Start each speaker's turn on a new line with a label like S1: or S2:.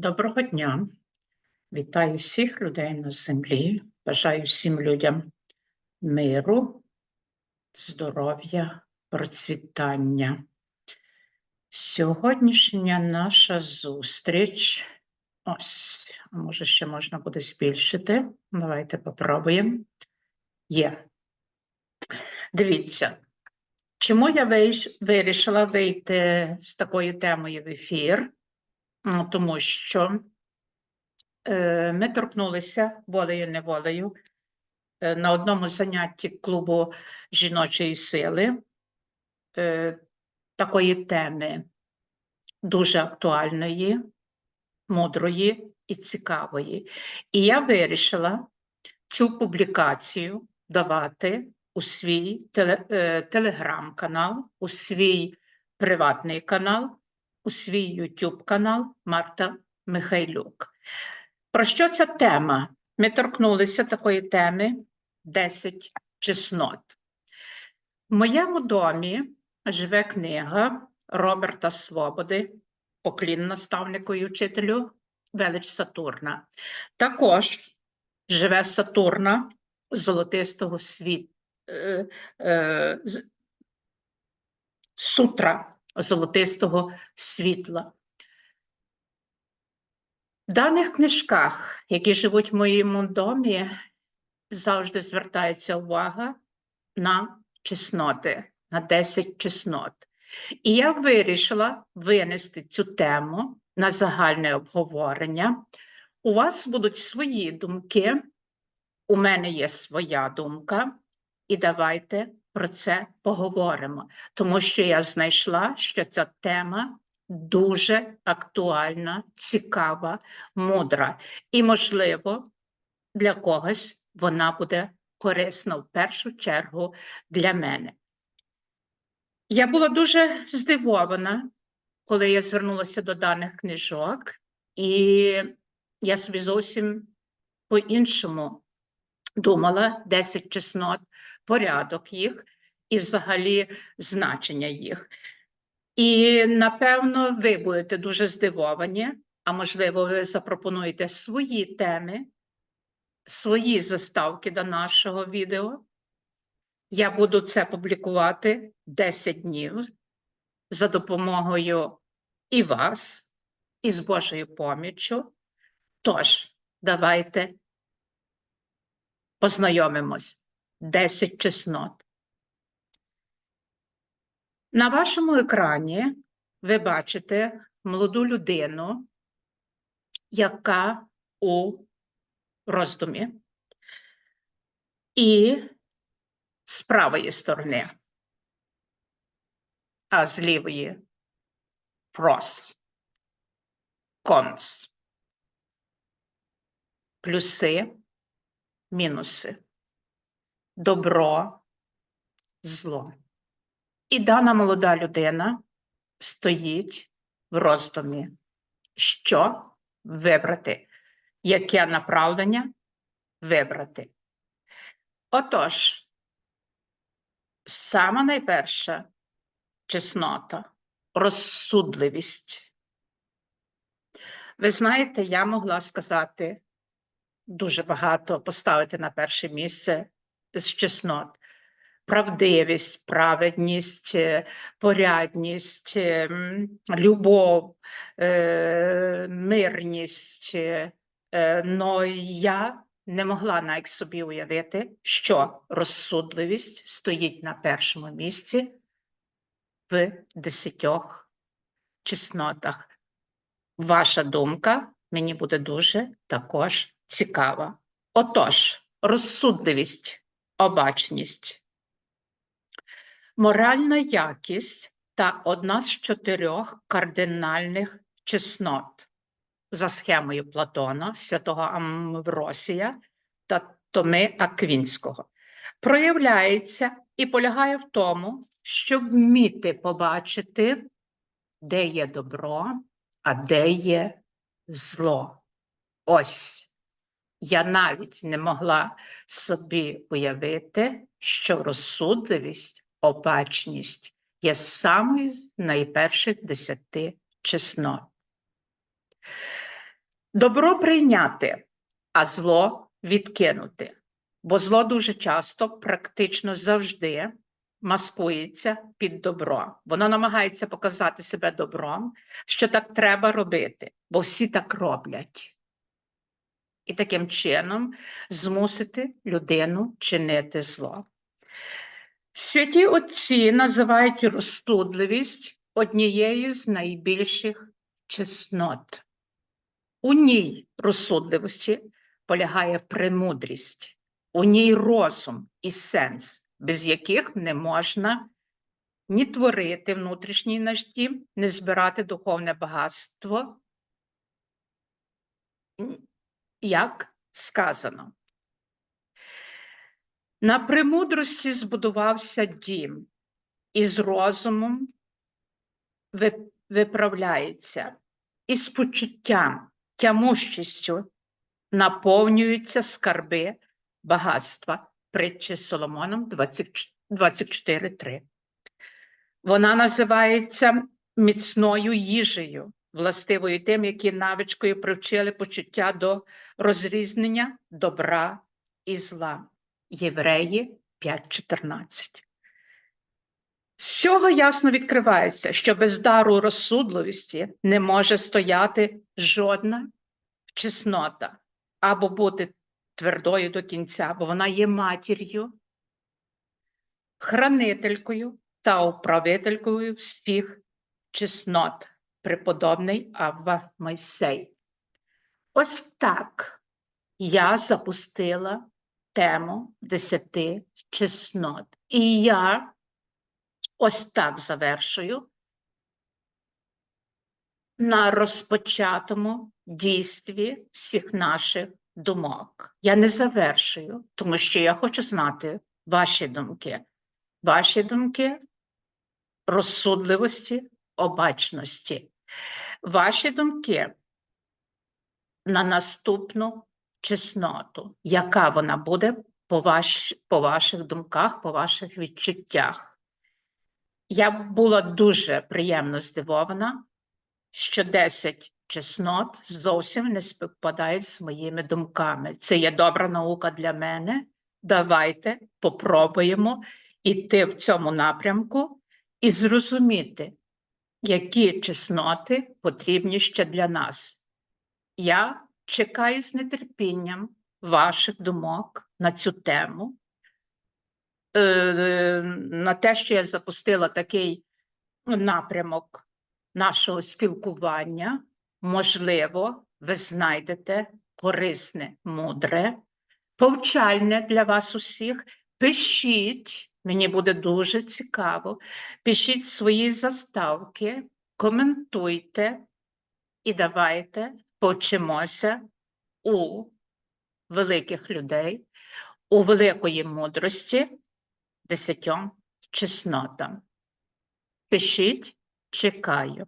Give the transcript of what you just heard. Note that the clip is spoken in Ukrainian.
S1: Доброго дня. Вітаю всіх людей на землі. Бажаю всім людям миру, здоров'я, процвітання. Сьогоднішня наша зустріч. Ось, може, ще можна буде збільшити. Давайте попробуємо. Є. Дивіться, чому я вирішила вийти з такою темою в ефір? Тому що е, ми торкнулися волею-неволею е, на одному занятті клубу жіночої сили е, такої теми дуже актуальної, мудрої і цікавої. І я вирішила цю публікацію давати у свій теле, е, телеграм-канал, у свій приватний канал, у свій YouTube канал Марта Михайлюк. Про що ця тема? Ми торкнулися такої теми 10 чеснот. В моєму домі живе книга Роберта Свободи, поклін наставнику і учителю Велич Сатурна. Також живе Сатурна золотистого світ, е, е, сутра золотистого світла. В даних книжках, які живуть в моєму домі, завжди звертається увага на чесноти, на 10 чеснот. І я вирішила винести цю тему на загальне обговорення. У вас будуть свої думки, у мене є своя думка, і давайте про це поговоримо, тому що я знайшла, що ця тема дуже актуальна, цікава, мудра. І, можливо, для когось вона буде корисна в першу чергу для мене. Я була дуже здивована, коли я звернулася до даних книжок, і я собі зовсім по-іншому думала 10 чеснот, порядок їх і взагалі значення їх. І напевно ви будете дуже здивовані, а можливо, ви запропонуєте свої теми, свої заставки до нашого відео. Я буду це публікувати 10 днів за допомогою і вас, і з Божою поміччю. Тож, давайте познайомимось. 10 чеснот. На вашому екрані ви бачите молоду людину, яка у роздумі. І з правої сторони, а з лівої прос, конс, плюси, мінуси, добро, зло. І дана молода людина стоїть в роздумі, що вибрати, яке направлення вибрати. Отож, сама найперша чеснота розсудливість. Ви знаєте, я могла сказати дуже багато поставити на перше місце з чеснот. Правдивість, праведність, е, порядність, е, любов, е, мирність. Но я не могла навіть собі уявити, що розсудливість стоїть на першому місці в десятьох чеснотах. Ваша думка мені буде дуже також цікава. Отож, розсудливість, обачність. Моральна якість та одна з чотирьох кардинальних чеснот за схемою Платона, святого Амвросія та Томи Аквінського. Проявляється і полягає в тому, щоб вміти побачити, де є добро, а де є зло. Ось я навіть не могла собі уявити, що розсудливість, обачність є самою з найперших десяти чеснот. Добро прийняти, а зло відкинути. Бо зло дуже часто, практично завжди, маскується під добро. Воно намагається показати себе добром, що так треба робити, бо всі так роблять. І таким чином змусити людину чинити зло. Святі отці називають розсудливість однією з найбільших чеснот. У ній розсудливості полягає премудрість, у ній розум і сенс, без яких не можна ні творити внутрішній наш дім, ні збирати духовне багатство, як сказано. На премудрості збудувався дім, і з розумом виправляється, і з почуттям, тямущістю наповнюються скарби багатства. Притчі Соломоном 24.3. Вона називається міцною їжею, властивою тим, які навичкою привчили почуття до розрізнення добра і зла. Євреї 5.14. З цього ясно відкривається, що без дару розсудливості не може стояти жодна чеснота або бути твердою до кінця, бо вона є матір'ю, хранителькою та управителькою всіх чеснот, преподобний Авва Мойсей. Ось так я запустила тему десяти чеснот. І я ось так завершую на розпочатому дійстві всіх наших думок. Я не завершую, тому що я хочу знати ваші думки. Ваші думки розсудливості, обачності. Ваші думки на наступну чесноту, яка вона буде по, ваш, по ваших думках, по ваших відчуттях. Я була дуже приємно здивована, що 10 чеснот зовсім не співпадають з моїми думками. Це є добра наука для мене. Давайте попробуємо іти в цьому напрямку і зрозуміти, які чесноти потрібні ще для нас. Я чекаю з нетерпінням ваших думок на цю тему, е, на те, що я запустила такий напрямок нашого спілкування. Можливо, ви знайдете корисне, мудре, повчальне для вас усіх. Пишіть, мені буде дуже цікаво. Пишіть свої заставки, коментуйте і давайте почимося у великих людей, у великої мудрості десятьом чеснотам. Пишіть, чекаю.